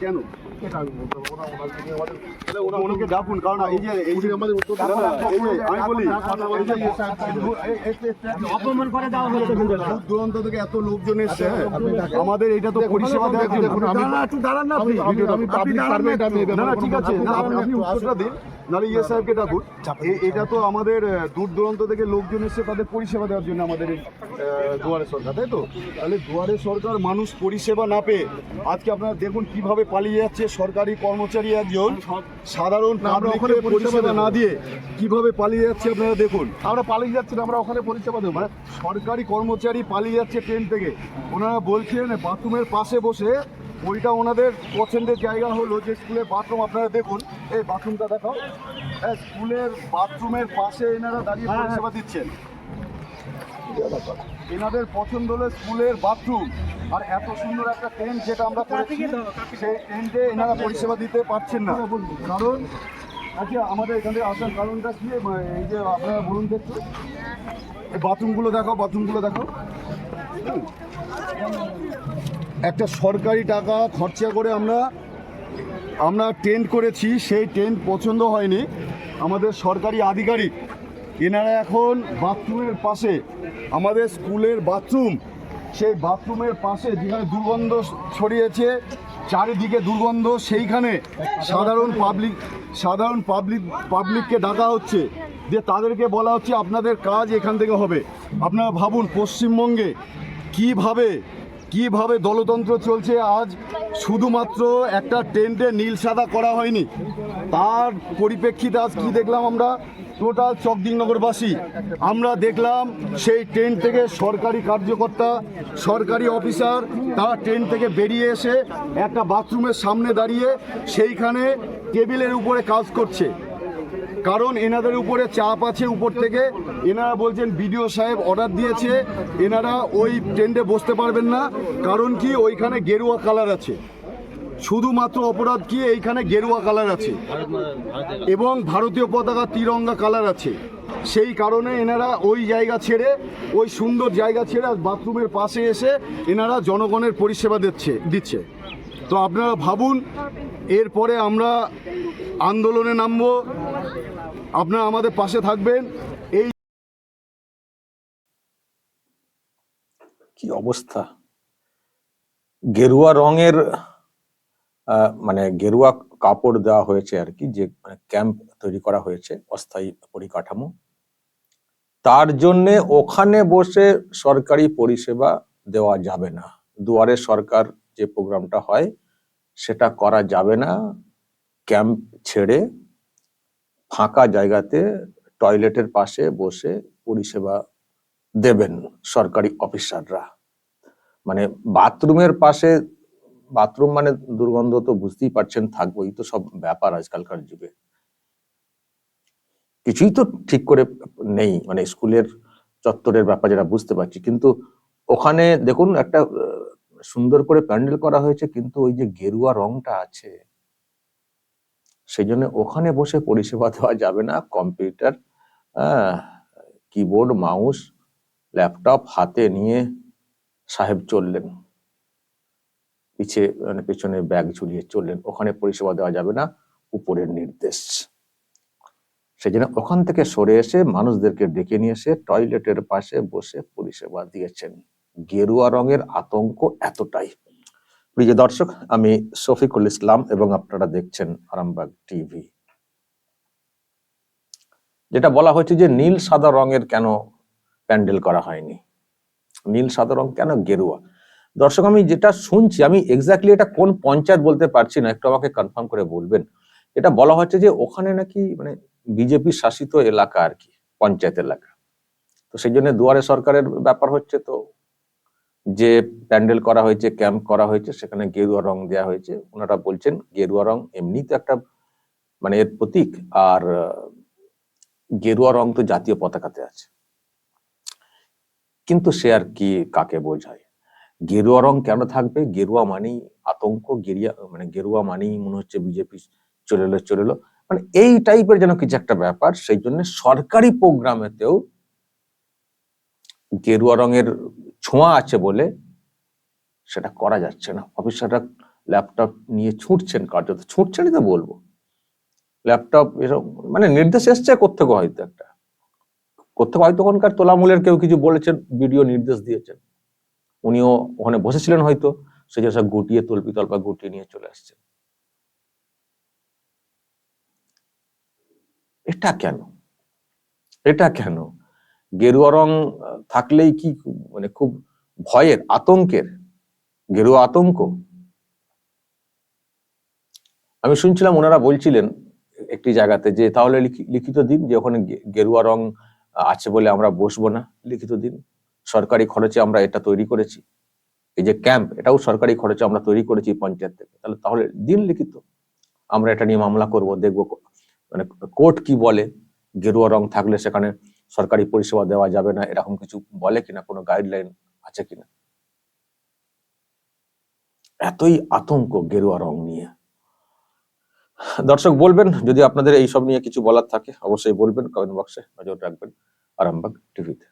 কেন? এটা আমি বলতে পারব না ওনার যিনি আমাদের তাহলে ওনা- ওনাকে ডাকুন কারণ এই যে এই যে আমাদের উত্তর এই যে আমি বলি অপমান করে দেওয়া হলো দূর দূরান্ত থেকে এত লোকজন এসছে হ্যাঁ? আমাদের এটা তো পরিষেবা দেওয়ার জন্য। আমি- দাঁড়ান, একটু দাঁড়ান না আপনি। আমি- আমি- আমি আপনি পাবলিক সার্ভেন্ট আমি না না ঠিক আছে। না, আপনি- আপনি উত্তরটা দিন। নাহলে ইয়ে সাহেবকে ডাকুন। এটা তো আমাদের দূর দূরান্ত থেকে লোকজন এসে তাদের পরিষেবা দেওয়ার জন্য আমাদের দুয়ারে সরকার তাই তো? তাহলে দুয়ারে সরকার মানুষ পরিষেবা না পেয়ে আজকে আপনারা দেখুন কীভাবে পালিয়ে যাচ্ছে সরকারি কর্মচারী একজন। সাধারণ আমরা ওখানে পরিষেবা না দিয়ে কীভাবে পালিয়ে যাচ্ছে আপনারা দেখুন। আমরা পালিয়ে যাচ্ছি আমরা ওখানে পরিষেবা দেবো। মানে সরকারি কর্মচারী পালিয়ে যাচ্ছে ট্রেন থেকে। ওনারা বলছেন বাথরুমের পাশে বসে ওইটা ওনাদের পছন্দের জায়গা হলো যে স্কুলের বাথরুম আপনারা দেখুন এই বাথরুমটা দেখাও। হ্যাঁ স্কুলের বাথরুমের পাশে এনারা দাঁড়িয়ে পরিষেবা দিচ্ছেন। এনাদের পছন্দ হলো স্কুলের বাথরুম আর এত সুন্দর একটা টেন্ট যেটা আমরা করেছি সেই টেন্টে এনারা পরিষেবা দিতে পারছেন না। কারণ আচ্ছা আমাদের এখান আসার কারণটা কি? এই যে আপনারা বলুন দেখতে এই বাথরুমগুলো দেখাও বাথরুমগুলো হুম। একটা সরকারি টাকা খরচা করে আমরা আমরা টেন্ট করেছি, সেই টেন্ট পছন্দ হয়নি। আমাদের সরকারি আধিকারিক, এনারা এখন বাথরুমের পাশে, আমাদের স্কুলের বাথরুম, সেই বাথরুমের পাশে যেখানে দুর্গন্ধ ছড়িয়েছে, চারিদিকে দুর্গন্ধ, সেইখানে সাধারণ পাবলিক সাধারণ পাবলিক পাবলিককে ডাকা হচ্ছে। যে তাদেরকে বলা হচ্ছে, আপনাদের কাজ এখান থেকে হবে। আপনারা ভাবুন, পশ্চিমবঙ্গে কীভাবে কীভাবে দলতন্ত্র চলছে আজ? শুধুমাত্র একটা টেন্টে নীল সাদা করা হয়নি। তার পরিপ্রেক্ষিতে আজ কি দেখলাম আমরা? টোটাল চকদিনগরবাসী আমরা দেখলাম সেই টেন্ট থেকে সরকারি কার্যকর্তা, সরকারি অফিসার, তারা ট্রেন থেকে বেরিয়ে এসে একটা বাথরুমের সামনে দাঁড়িয়ে সেইখানে টেবিলের উপরে কাজ করছে। কারণ এনাদের উপরে চাপ আছে উপর থেকে। এনারা বলছেন বিডিও সাহেব অর্ডার দিয়েছে। এনারা ওই টেন্টে বসতে পারবেন না। কারণ কি? ওইখানে গেরুয়া কালার আছে। শুধুমাত্র অপরাধ কি? এইখানে গেরুয়া কালার আছে। এবং ভারতীয় পতাকা তিরঙ্গা কালার আছে। সেই কারণে এনারা ওই জায়গা ছেড়ে, ওই সুন্দর জায়গা ছেড়ে বাথরুমের পাশে এসে এনারা জনগণের পরিষেবা দিচ্ছে দিচ্ছে। তো আপনারা ভাবুন, এরপরে আমরা আন্দোলনে নামবো আপনারা আমাদের পাশে থাকবেন। এই কি অবস্থা? গেরুয়া রঙের মানে গেরুয়া কাপড় দেওয়া হয়েছে আর কি, যে ক্যাম্প তৈরি করা হয়েছে, অস্থায়ী পরিকাঠামো। তার জন্যে ওখানে বসে সরকারি পরিষেবা দেওয়া যাবে না। দুয়ারে সরকার যে প্রোগ্রামটা হয়, সেটা করা যাবে না। ক্যাম্প ছেড়ে ফাঁকা জায়গাতে টয়লেটের পাশে বসে পরিষেবা দেবেন সরকারি অফিসাররা। মানে বাথরুমের পাশে, বাথরুম মানে দুর্গন্ধ তো বুঝতেই পারছেন থাকবোই, তো সব ব্যাপার আজকালকার যুগে। কিছুই তো ঠিক করে নেই মানে স্কুলের চত্বরের ব্যাপার যেটা বুঝতে পারছি। কিন্তু ওখানে দেখুন একটা সুন্দর করে প্যান্ডেল করা হয়েছে, কিন্তু ওই যে গেরুয়া রংটা আছে সেই জন্য ওখানে বসে পরিষেবা দেওয়া যাবে না। কম্পিউটার কিবোর্ড মাউস ল্যাপটপ হাতে নিয়ে সাহেব চললেন। পিছে মানে পেছনে ব্যাগ ঝুলিয়ে চললেন। ওখানে পরিষেবা দেওয়া যাবে না, উপরের নির্দেশ। সেই জন্য ওখান থেকে সরে এসে মানুষদেরকে ডেকে নিয়ে এসে টয়লেটের পাশে বসে পরিষেবা দিয়েছেন। গেরুয়া রঙের আতঙ্ক এতটাই। প্রিয় দর্শক, আমি শফিকুল ইসলাম এবং আপনারা দেখছেন আরামবাগ টিভি। যেটা বলা হয়েছে যে নীল সাদা রঙের কেন প্যান্ডেল করা হয়নি? নীল সাদা রং কেন গেরুয়া? দর্শক, আমি যেটা শুনছি, আমি এক্স্যাক্টলি এটা কোন পঞ্চায়েত বলতে পারছি না, একটু আমাকে কনফার্ম করে বলবেন। এটা বলা হচ্ছে যে ওখানে নাকি মানে বিজেপি শাসিত এলাকা আর কি, পঞ্চায়েত এলাকা। তো সেই জন্য দুয়ারে সরকারের ব্যাপার হচ্ছে তো যে প্যান্ডেল করা হয়েছে, ক্যাম্প করা হয়েছে, সেখানে গেরুয়া রং দেওয়া হয়েছে। ওনারা বলছেন গেরুয়া রং এমনি তো একটা মানে এর প্রতীক, আর গেরুয়া রং তো জাতীয় পতাকাতে আছে। কিন্তু সে আর কি কাকে বোঝায়? গেরুয়া রং কেন থাকবে? গেরুয়া মানেই আতঙ্ক, গেরিয়া মানে গেরুয়া মানেই মনে হচ্ছে বিজেপি চলে এলো চলে এলো। মানে এই টাইপের যেন কিছু একটা ব্যাপার, সেই জন্য সরকারি প্রোগ্রামেতেও গেরুয়া রঙের ছোঁয়া আছে বলে সেটা করা যাচ্ছে না। অফিসাররা ল্যাপটপ নিয়ে ছুটছেন কার্যত। ছুটছেনই তো বলব। ল্যাপটপ এসব মানে নির্দেশ এসছে কোথেকে হয়তো একটা। কোথেকে হয়তো ওখানকার তোলামূলের কেউ কিছু বলেছেন ভিডিও নির্দেশ দিয়েছেন। উনিও ওখানে বসেছিলেন হয়তো সে যে সব গুটিয়ে তল্পি তল্পা গুটিয়ে নিয়ে চলে আসছেন এটা কেন? এটা কেন? গেরুয়া রং থাকলেই কি মানে খুব ভয়ের, আতঙ্কের? গেরুয়া আতঙ্ক? আমি শুনছিলাম ওনারা বলছিলেন একটি জায়গাতে যে, তাহলে লিখি- লিখিত দিন যে, ওখানে গেরুয়া রং আছে বলে আমরা বসবো না লিখিত দিন। সরকারি খরচে আমরা এটা তৈরি করেছি। এই যে ক্যাম্প, এটাও সরকারি খরচে আমরা তৈরি করেছি পঞ্চায়েত। থেকে তাহলে তাহলে দিন লিখিত। আমরা এটা নিয়ে মামলা করব, দেখব মানে কোর্ট কি বলে? গেরুয়া রং থাকলে সেখানে সরকারি পরিষেবা দেওয়া যাবে না, এরকম কিছু বলে কিনা, কোনো গাইডলাইন আছে কিনা? এতই আতঙ্ক গেরুয়া রং নিয়ে। দর্শক বলবেন, যদি আপনাদের এইসব নিয়ে কিছু বলার থাকে, অবশ্যই বলবেন কমেন্ট বক্সে নজর রাখবেন, আরামবাগ টিভিতে